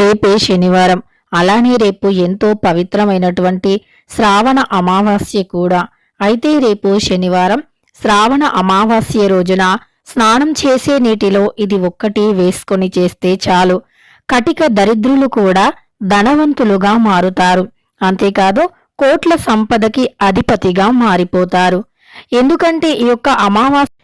రేపే శనివారం. అలానే రేపు ఎంతో పవిత్రమైనటువంటి శ్రావణ అమావాస్య కూడా. అయితే రేపు శనివారం శ్రావణ అమావాస్య రోజున స్నానం చేసే నీటిలో ఇది ఒక్కటి వేసుకొని చేస్తే చాలు. కటిక దరిద్రులు కూడా ధనవంతులుగా మారుతారు. అంతేకాదు కోట్ల సంపదకి అధిపతిగా మారిపోతారు. ఎందుకంటే ఈ యొక్క అమావాస్య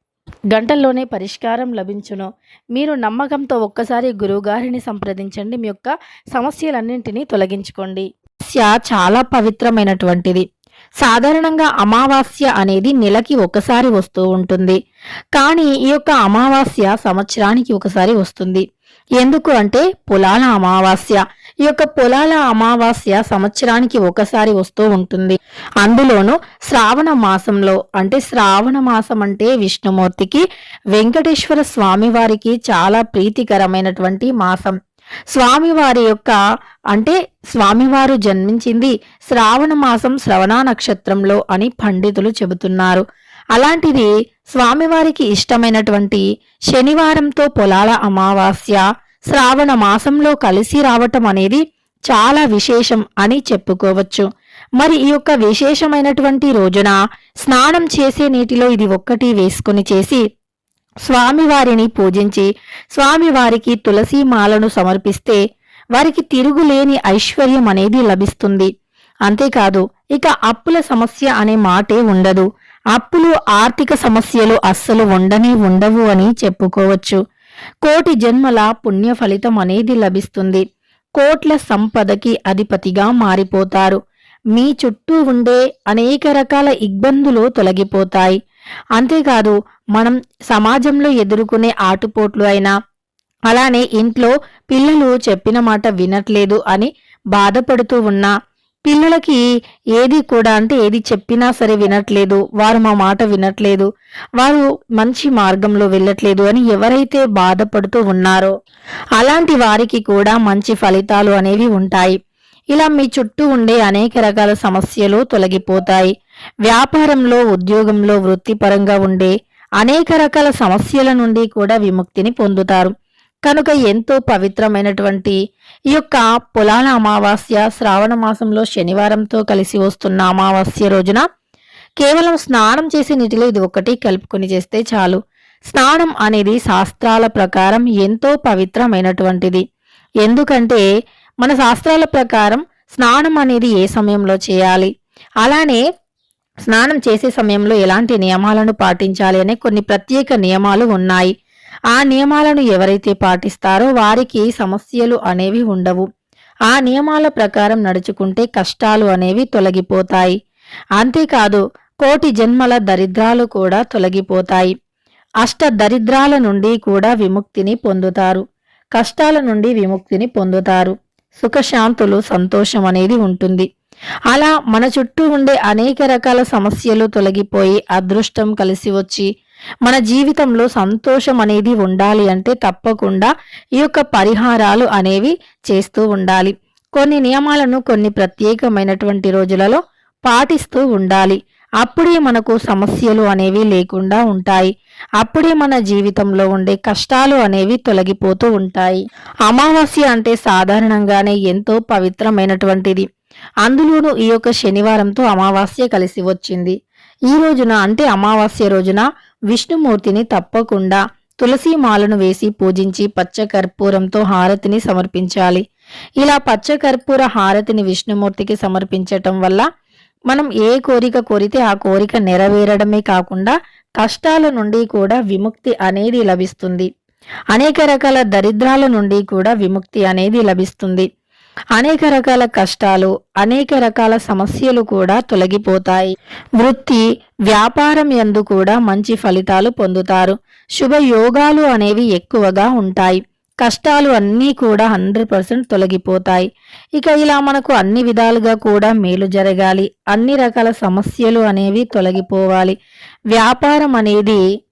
గంటల్లోనే పరిష్కారం లభించును. మీరు నమ్మకంతో ఒక్కసారి గురువుగారిని సంప్రదించండి. మీ యొక్క సమస్యలన్నింటినీ తొలగించుకోండి. అమావాస్య చాలా పవిత్రమైనటువంటిది. సాధారణంగా అమావాస్య అనేది నెలకి ఒకసారి వస్తూ ఉంటుంది. కానీ ఈ యొక్క అమావాస్య సంవత్సరానికి ఒకసారి వస్తుంది. ఎందుకు అంటే పొలాల అమావాస్య. ఈ యొక్క పొలాల అమావాస్య సంవత్సరానికి ఒకసారి వస్తూ ఉంటుంది. అందులోనూ శ్రావణ మాసంలో అంటే శ్రావణ మాసం అంటే విష్ణుమూర్తికి వెంకటేశ్వర స్వామి వారికి చాలా ప్రీతికరమైనటువంటి మాసం. స్వామివారి యొక్క అంటే స్వామివారు జన్మించింది శ్రావణ మాసం శ్రవణ నక్షత్రంలో అని పండితులు చెబుతున్నారు. అలాంటిది స్వామివారికి ఇష్టమైనటువంటి శనివారంతో పొలాల అమావాస్య శ్రావణ మాసంలో కలిసి రావటం అనేది చాలా విశేషం అని చెప్పుకోవచ్చు. మరి ఈ యొక్క విశేషమైనటువంటి రోజున స్నానం చేసే నీటిలో ఇది ఒక్కటి వేసుకుని చేసి స్వామివారిని పూజించి స్వామివారికి తులసి మాలను సమర్పిస్తే వారికి తిరుగులేని ఐశ్వర్యం అనేది లభిస్తుంది. అంతేకాదు ఇక అప్పుల సమస్య అనే మాటే ఉండదు. అప్పులు ఆర్థిక సమస్యలు అస్సలు ఉండనే ఉండవు అని చెప్పుకోవచ్చు. కోటి జన్మల పుణ్య ఫలితం అనేది లభిస్తుంది. కోట్ల సంపదకి అధిపతిగా మారిపోతారు. మీ చుట్టూ ఉండే అనేక రకాల ఇబ్బందులు తొలగిపోతాయి. అంతేకాదు మనం సమాజంలో ఎదుర్కొనే ఆటుపోట్లు అయినా అలానే ఇంట్లో పిల్లలు చెప్పిన మాట వినట్లేదు అని బాధపడుతూ ఉన్నా పిల్లలకి ఏది కూడా అంటే ఏది చెప్పినా సరే వినట్లేదు వారు మా మాట వినట్లేదు వారు మంచి మార్గంలో వెళ్ళట్లేదు అని ఎవరైతే బాధపడుతూ ఉన్నారో అలాంటి వారికి కూడా మంచి ఫలితాలు అనేవి ఉంటాయి. ఇలా మీ చుట్టూ ఉండే అనేక రకాల సమస్యలు తొలగిపోతాయి. వ్యాపారంలో ఉద్యోగంలో వృత్తిపరంగా ఉండే అనేక రకాల సమస్యల నుండి కూడా విముక్తిని పొందుతారు. కనుక ఎంతో పవిత్రమైనటువంటి ఈ యొక్క పొలాల అమావాస్య శ్రావణ మాసంలో శనివారంతో కలిసి వస్తున్న అమావాస్య రోజున కేవలం స్నానం చేసే నీటిలో ఇది ఒకటి కలుపుకొని చేస్తే చాలు. స్నానం అనేది శాస్త్రాల ప్రకారం ఎంతో పవిత్రమైనటువంటిది. ఎందుకంటే మన శాస్త్రాల ప్రకారం స్నానం అనేది ఏ సమయంలో చేయాలి? అలానే స్నానం చేసే సమయంలో ఎలాంటి నియమాలను పాటించాలి అనే కొన్ని ప్రత్యేక నియమాలు ఉన్నాయి. ఆ నియమాలను ఎవరైతే పాటిస్తారో వారికి సమస్యలు అనేవి ఉండవు. ఆ నియమాల ప్రకారం నడుచుకుంటే కష్టాలు అనేవి తొలగిపోతాయి. అంతేకాదు కోటి జన్మల దరిద్రాలు కూడా తొలగిపోతాయి. అష్ట దరిద్రాల నుండి కూడా విముక్తిని పొందుతారు. కష్టాల నుండి విముక్తిని పొందుతారు. సుఖశాంతులు సంతోషం అనేది ఉంటుంది. అలా మన చుట్టూ ఉండే అనేక రకాల సమస్యలు తొలగిపోయి అదృష్టం కలిసి వచ్చి మన జీవితంలో సంతోషం అనేది ఉండాలి అంటే తప్పకుండా ఈ యొక్క పరిహారాలు అనేవి చేస్తూ ఉండాలి. కొన్ని నియమాలను కొన్ని ప్రత్యేకమైనటువంటి రోజులలో పాటిస్తూ ఉండాలి. అప్పుడే మనకు సమస్యలు అనేవి లేకుండా ఉంటాయి. అప్పుడే మన జీవితంలో ఉండే కష్టాలు అనేవి తొలగిపోతూ ఉంటాయి. అమావాస్య అంటే సాధారణంగానే ఎంతో పవిత్రమైనటువంటిది. అందులోనూ ఈ యొక్క శనివారంతో అమావాస్య కలిసి వచ్చింది. ఈ రోజున అంటే అమావాస్య రోజున విష్ణుమూర్తిని తప్పకుండా తులసి మాలను వేసి పూజించి పచ్చ కర్పూరంతో హారతిని సమర్పించాలి. ఇలా పచ్చ కర్పూర హారతిని విష్ణుమూర్తికి సమర్పించటం వల్ల మనం ఏ కోరిక కోరితే ఆ కోరిక నెరవేరడమే కాకుండా కష్టాల నుండి కూడా విముక్తి అనేది లభిస్తుంది. అనేక రకాల దరిద్రాల నుండి కూడా విముక్తి అనేది లభిస్తుంది. అనేక రకాల కష్టాలు అనేక రకాల సమస్యలు కూడా తొలగిపోతాయి. వృత్తి వ్యాపారం యందు కూడా మంచి ఫలితాలు పొందుతారు. శుభ యోగాలు అనేవి ఎక్కువగా ఉంటాయి. కష్టాలు అన్నీ కూడా హండ్రెడ్ పర్సెంట్ తొలగిపోతాయి. ఇక ఇలా మనకు అన్ని విధాలుగా కూడా మేలు జరగాలి. అన్ని రకాల సమస్యలు అనేవి తొలగిపోవాలి. వ్యాపారం అనేది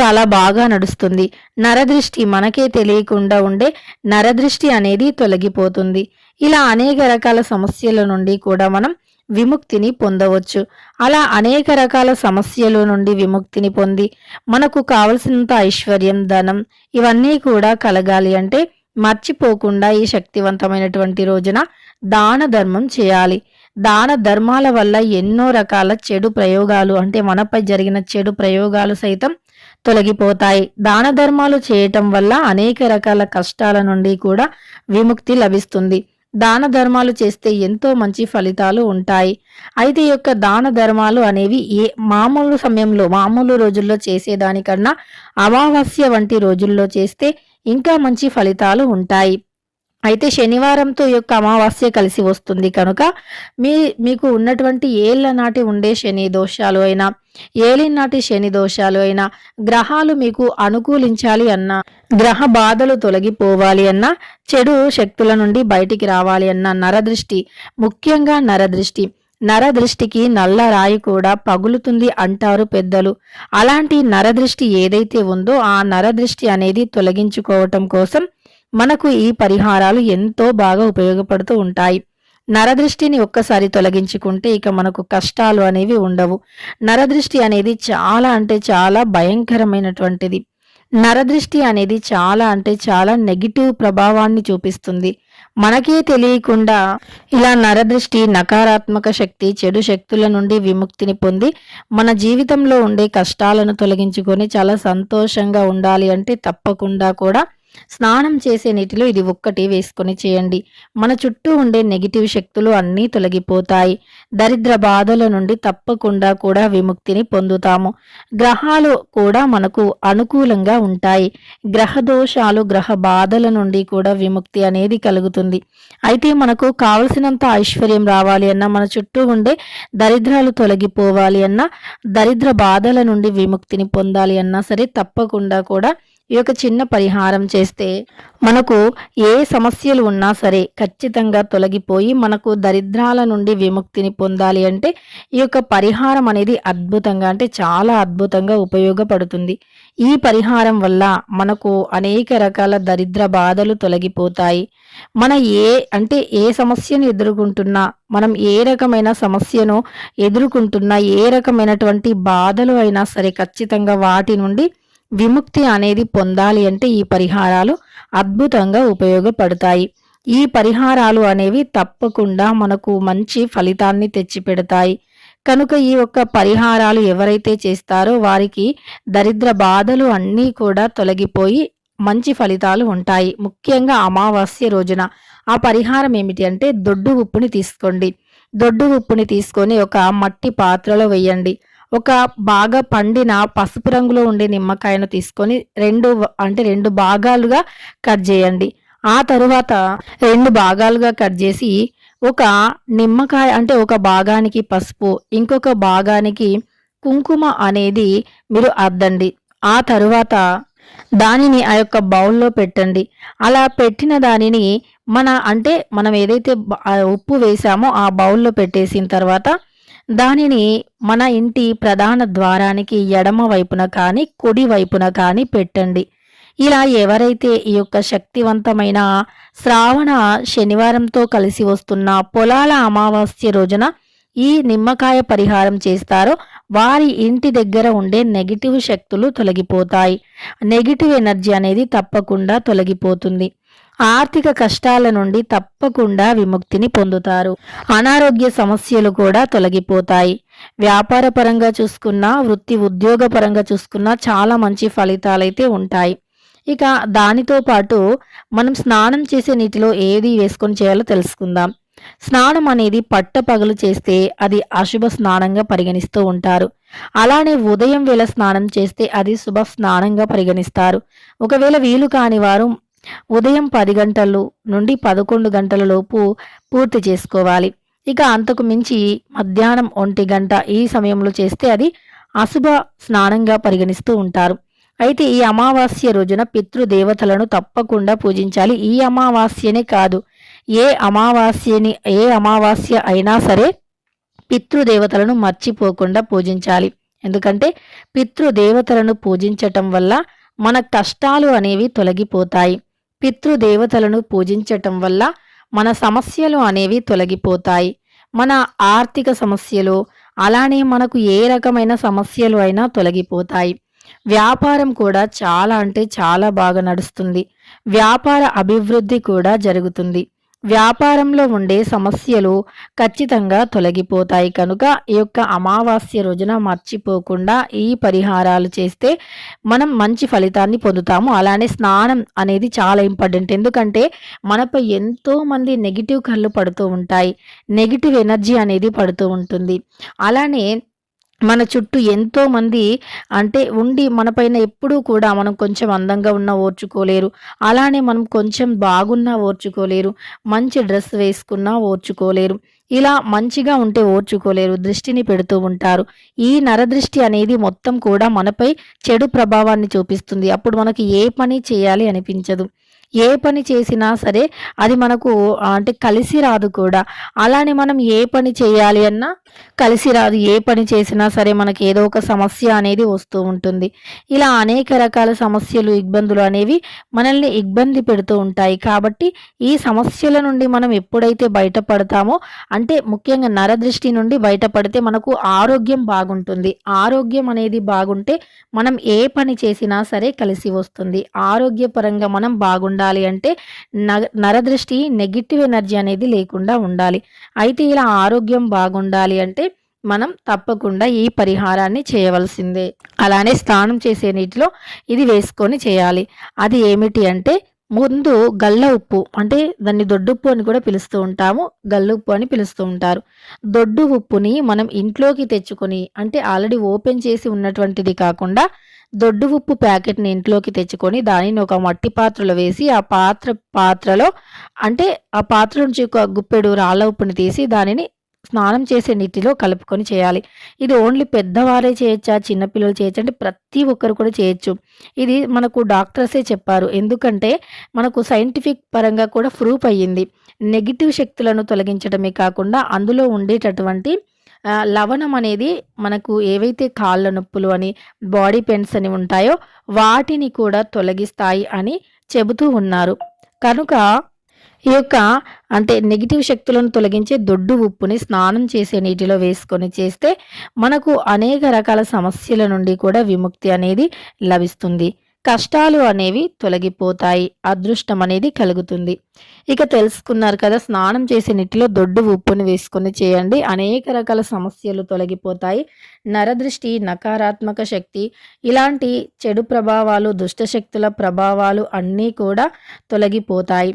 చాలా బాగా నడుస్తుంది. నరదృష్టి మనకే తెలియకుండా ఉండే నరదృష్టి అనేది తొలగిపోతుంది. ఇలా అనేక రకాల సమస్యల నుండి కూడా మనం విముక్తిని పొందవచ్చు. అలా అనేక రకాల సమస్యల నుండి విముక్తిని పొంది మనకు కావలసినంత ఐశ్వర్యం ధనం ఇవన్నీ కూడా కలగాలి అంటే మర్చిపోకుండా ఈ శక్తివంతమైనటువంటి రోజున దాన ధర్మం చేయాలి. దాన ధర్మాల వల్ల ఎన్నో రకాల చెడు ప్రయోగాలు అంటే మనపై జరిగిన చెడు ప్రయోగాలు సైతం తొలగిపోతాయి. దాన ధర్మాలు చేయటం వల్ల అనేక రకాల కష్టాల నుండి కూడా విముక్తి లభిస్తుంది. దాన ధర్మాలు చేస్తే ఎంతో మంచి ఫలితాలు ఉంటాయి. అయితే ఈ యొక్క దాన ధర్మాలు అనేవి ఏ మామూలు సమయంలో మామూలు రోజుల్లో చేసేదానికన్నా అమావాస్య వంటి రోజుల్లో చేస్తే ఇంకా మంచి ఫలితాలు ఉంటాయి. అయితే శనివారంతో యొక్క అమావాస్య కలిసి వస్తుంది కనుక మీ మీకు ఉన్నటువంటి ఏళ్ళ నాటి ఉండే శని దోషాలు అయినా ఏలినాటి శని దోషాలు అయినా గ్రహాలు మీకు అనుకూలించాలి అన్నా గ్రహ బాధలు తొలగిపోవాలి అన్నా చెడు శక్తుల నుండి బయటికి రావాలి అన్న నరదృష్టి ముఖ్యంగా నరదృష్టి. నరదృష్టికి నల్ల రాయి కూడా పగులుతుంది అంటారు పెద్దలు. అలాంటి నరదృష్టి ఏదైతే ఉందో ఆ నరదృష్టి అనేది తొలగించుకోవటం కోసం మనకు ఈ పరిహారాలు ఎంతో బాగా ఉపయోగపడుతూ ఉంటాయి. నరదృష్టిని ఒక్కసారి తొలగించుకుంటే ఇక మనకు కష్టాలు అనేవి ఉండవు. నరదృష్టి అనేది చాలా అంటే చాలా భయంకరమైనటువంటిది. నరదృష్టి అనేది చాలా అంటే చాలా నెగిటివ్ ప్రభావాన్ని చూపిస్తుంది. మనకే తెలియకుండా ఇలా నరదృష్టి నకారాత్మక శక్తి చెడు శక్తుల నుండి విముక్తిని పొంది మన జీవితంలో ఉండే కష్టాలను తొలగించుకొని చాలా సంతోషంగా ఉండాలి అంటే తప్పకుండా కూడా స్నానం చేసే నీటిలో ఇది ఒక్కటి వేసుకొని చేయండి. మన చుట్టూ ఉండే నెగిటివ్ శక్తులు అన్నీ తొలగిపోతాయి. దరిద్ర బాధల నుండి తప్పకుండా కూడా విముక్తిని పొందుతాము. గ్రహాలు కూడా మనకు అనుకూలంగా ఉంటాయి. గ్రహ దోషాలు గ్రహ బాధల నుండి కూడా విముక్తి అనేది కలుగుతుంది. అయితే మనకు కావలసినంత ఐశ్వర్యం రావాలి అన్నా మన చుట్టూ ఉండే దరిద్రాలు తొలగిపోవాలి అన్నా దరిద్ర బాధల నుండి విముక్తిని పొందాలి అన్నా సరే తప్పకుండా కూడా ఈ యొక్క చిన్న పరిహారం చేస్తే మనకు ఏ సమస్యలు ఉన్నా సరే ఖచ్చితంగా తొలగిపోయి మనకు దరిద్రాల నుండి విముక్తిని పొందాలి అంటే ఈ యొక్క పరిహారం అనేది అద్భుతంగా అంటే చాలా అద్భుతంగా ఉపయోగపడుతుంది. ఈ పరిహారం వల్ల మనకు అనేక రకాల దరిద్ర బాధలు తొలగిపోతాయి. మన ఏ అంటే ఏ సమస్యను ఎదుర్కొంటున్నా మనం ఏ రకమైన సమస్యను ఎదుర్కొంటున్నా ఏ రకమైనటువంటి బాధలు అయినా సరే ఖచ్చితంగా వాటి నుండి విముక్తి అనేది పొందాలి అంటే ఈ పరిహారాలు అద్భుతంగా ఉపయోగపడతాయి. ఈ పరిహారాలు అనేవి తప్పకుండా మనకు మంచి ఫలితాన్ని తెచ్చిపెడతాయి. కనుక ఈ యొక్క పరిహారాలు ఎవరైతే చేస్తారో వారికి దరిద్ర బాధలు అన్నీ కూడా తొలగిపోయి మంచి ఫలితాలు ఉంటాయి. ముఖ్యంగా అమావాస్య రోజున ఆ పరిహారం ఏమిటి అంటే దొడ్డు ఉప్పుని తీసుకోండి. దొడ్డు ఉప్పుని తీసుకొని ఒక మట్టి పాత్రలో వేయండి. ఒక బాగా పండిన పసుపు రంగులో ఉండే నిమ్మకాయను తీసుకొని రెండు అంటే రెండు భాగాలుగా కట్ చేయండి. ఆ తరువాత రెండు భాగాలుగా కట్ చేసి ఒక నిమ్మకాయ అంటే ఒక భాగానికి పసుపు ఇంకొక భాగానికి కుంకుమ అనేది మీరు అద్దండి. ఆ తరువాత దానిని ఆ యొక్క బౌల్లో పెట్టండి. అలా పెట్టిన దానిని మన అంటే మనం ఏదైతే ఉప్పు వేసామో ఆ బౌల్లో పెట్టేసిన తర్వాత దానిని మన ఇంటి ప్రధాన ద్వారానికి ఎడమ వైపున కానీ కుడి వైపున కానీ పెట్టండి. ఇలా ఎవరైతే ఈ యొక్క శక్తివంతమైన శ్రావణ శనివారంతో కలిసి వస్తున్న పొలాల అమావాస్య రోజున ఈ నిమ్మకాయ పరిహారం చేస్తారో వారి ఇంటి దగ్గర ఉండే నెగిటివ్ శక్తులు తొలగిపోతాయి. నెగిటివ్ ఎనర్జీ అనేది తప్పకుండా తొలగిపోతుంది. ఆర్థిక కష్టాల నుండి తప్పకుండా విముక్తిని పొందుతారు. అనారోగ్య సమస్యలు కూడా తొలగిపోతాయి. వ్యాపార పరంగా చూసుకున్నా వృత్తి ఉద్యోగ పరంగా చూసుకున్నా చాలా మంచి ఫలితాలైతే ఉంటాయి. ఇక దానితో పాటు మనం స్నానం చేసే నీటిలో ఏది వేసుకొని చేయాలో తెలుసుకుందాం. స్నానం అనేది పట్టపగలు చేస్తే అది అశుభ స్నానంగా పరిగణిస్తూ ఉంటారు. అలానే ఉదయం వేళ స్నానం చేస్తే అది శుభ స్నానంగా పరిగణిస్తారు. ఒకవేళ వీలు కాని వారు ఉదయం పది గంటలు నుండి పదకొండు గంటల లోపు పూర్తి చేసుకోవాలి. ఇక అంతకు మించి మధ్యాహ్నం ఒంటి గంట ఈ సమయంలో చేస్తే అది అశుభ స్నానంగా పరిగణిస్తూ ఉంటారు. అయితే ఈ అమావాస్య రోజున పితృదేవతలను తప్పకుండా పూజించాలి. ఈ అమావాస్యనే కాదు ఏ అమావాస్యని ఏ అమావాస్య అయినా సరే పితృదేవతలను మర్చిపోకుండా పూజించాలి. ఎందుకంటే పితృదేవతలను పూజించటం వల్ల మన కష్టాలు అనేవి తొలగిపోతాయి. పితృదేవతలను పూజించటం వల్ల మన సమస్యలు అనేవి తొలగిపోతాయి. మన ఆర్థిక సమస్యలు అలానే మనకు ఏ రకమైన సమస్యలు అయినా తొలగిపోతాయి. వ్యాపారం కూడా చాలా అంటే చాలా బాగా నడుస్తుంది. వ్యాపార అభివృద్ధి కూడా జరుగుతుంది. వ్యాపారంలో ఉండే సమస్యలు ఖచ్చితంగా తొలగిపోతాయి. కనుక ఈ యొక్క అమావాస్య రోజున మర్చిపోకుండా ఈ పరిహారాలు చేస్తే మనం మంచి ఫలితాన్ని పొందుతాము. అలానే స్నానం అనేది చాలా ఇంపార్టెంట్. ఎందుకంటే మనపై ఎంతో మంది నెగిటివ్ కళ్ళు పడుతూ ఉంటాయి. నెగిటివ్ ఎనర్జీ అనేది పడుతూ ఉంటుంది. అలానే మన చుట్టూ ఎంతో మంది అంటే ఉండి మనపైన ఎప్పుడూ కూడా మనం కొంచెం అందంగా ఉన్నా ఓర్చుకోలేరు. అలానే మనం కొంచెం బాగున్నా ఓర్చుకోలేరు. మంచి డ్రెస్ వేసుకున్నా ఓర్చుకోలేరు. ఇలా మంచిగా ఉంటే ఓర్చుకోలేరు. దృష్టిని పెడుతూ ఉంటారు. ఈ నరదృష్టి అనేది మొత్తం కూడా మనపై చెడు ప్రభావాన్ని చూపిస్తుంది. అప్పుడు మనకు ఏ పని చేయాలి అనిపించదు. ఏ పని చేసినా సరే అది మనకు అంటే కలిసి రాదు కూడా. అలానే మనం ఏ పని చేయాలి అన్నా కలిసి రాదు. ఏ పని చేసినా సరే మనకి ఏదో ఒక సమస్య అనేది వస్తూ ఉంటుంది. ఇలా అనేక రకాల సమస్యలు ఇబ్బందులు అనేవి మనల్ని ఇబ్బంది పెడుతూ ఉంటాయి. కాబట్టి ఈ సమస్యల నుండి మనం ఎప్పుడైతే బయటపడతామో అంటే ముఖ్యంగా నరదృష్టి నుండి బయటపడితే మనకు ఆరోగ్యం బాగుంటుంది. ఆరోగ్యం అనేది బాగుంటే మనం ఏ పని చేసినా సరే కలిసి వస్తుంది. ఆరోగ్యపరంగా మనం బాగుండాలి. ఉండాలి అంటే నరదృష్టి నెగిటివ్ ఎనర్జీ అనేది లేకుండా ఉండాలి. అయితే ఇలా ఆరోగ్యం బాగుండాలి అంటే మనం తప్పకుండా ఈ పరిహారాన్ని చేయవలసిందే. అలానే స్నానం చేసే నీటిలో ఇది వేసుకొని చేయాలి. అది ఏమిటి అంటే ముందు గల్ల ఉప్పు అంటే దాన్ని దొడ్డుప్పు అని కూడా పిలుస్తూ ఉంటాము. గల్ల ఉప్పు అని పిలుస్తూ ఉంటారు. దొడ్డు ఉప్పుని మనం ఇంట్లోకి తెచ్చుకొని అంటే ఆల్రెడీ ఓపెన్ చేసి ఉన్నటువంటిది కాకుండా దొడ్డు ఉప్పు ప్యాకెట్ని ఇంట్లోకి తెచ్చుకొని దానిని ఒక మట్టి పాత్రలో వేసి ఆ పాత్ర పాత్రలో అంటే ఆ పాత్ర నుంచి ఒక గుప్పెడు రాళ్ళ ఉప్పుని తీసి దానిని స్నానం చేసే నీటిలో కలుపుకొని చేయాలి. ఇది ఓన్లీ పెద్దవారే చేయొచ్చా చిన్నపిల్లలు చేయొచ్చు అంటే ప్రతి ఒక్కరు కూడా చేయొచ్చు. ఇది మనకు డాక్టర్సే చెప్పారు. ఎందుకంటే మనకు సైంటిఫిక్ పరంగా కూడా ప్రూఫ్ అయ్యింది. నెగిటివ్ శక్తులను తొలగించడమే కాకుండా అందులో ఉండేటటువంటి లవణం అనేది మనకు ఏవైతే కాళ్ళ నొప్పులు అని బాడీ పెయిన్స్ అని ఉంటాయో వాటిని కూడా తొలగిస్తాయి అని చెబుతూ ఉన్నారు. కనుక ఈ యొక్క అంటే నెగిటివ్ శక్తులను తొలగించే దొడ్డు ఉప్పుని స్నానం చేసే నీటిలో వేసుకొని చేస్తే మనకు అనేక రకాల సమస్యల నుండి కూడా విముక్తి అనేది లభిస్తుంది. కష్టాలు అనేవి తొలగిపోతాయి. అదృష్టం అనేది కలుగుతుంది. ఇక తెలుసుకున్నారు కదా స్నానం చేసే నీటిలో దొడ్డు ఉప్పుని వేసుకొని చేయండి. అనేక రకాల సమస్యలు తొలగిపోతాయి. నరదృష్టి నకారాత్మక శక్తి ఇలాంటి చెడు ప్రభావాలు దుష్టశక్తుల ప్రభావాలు అన్నీ కూడా తొలగిపోతాయి.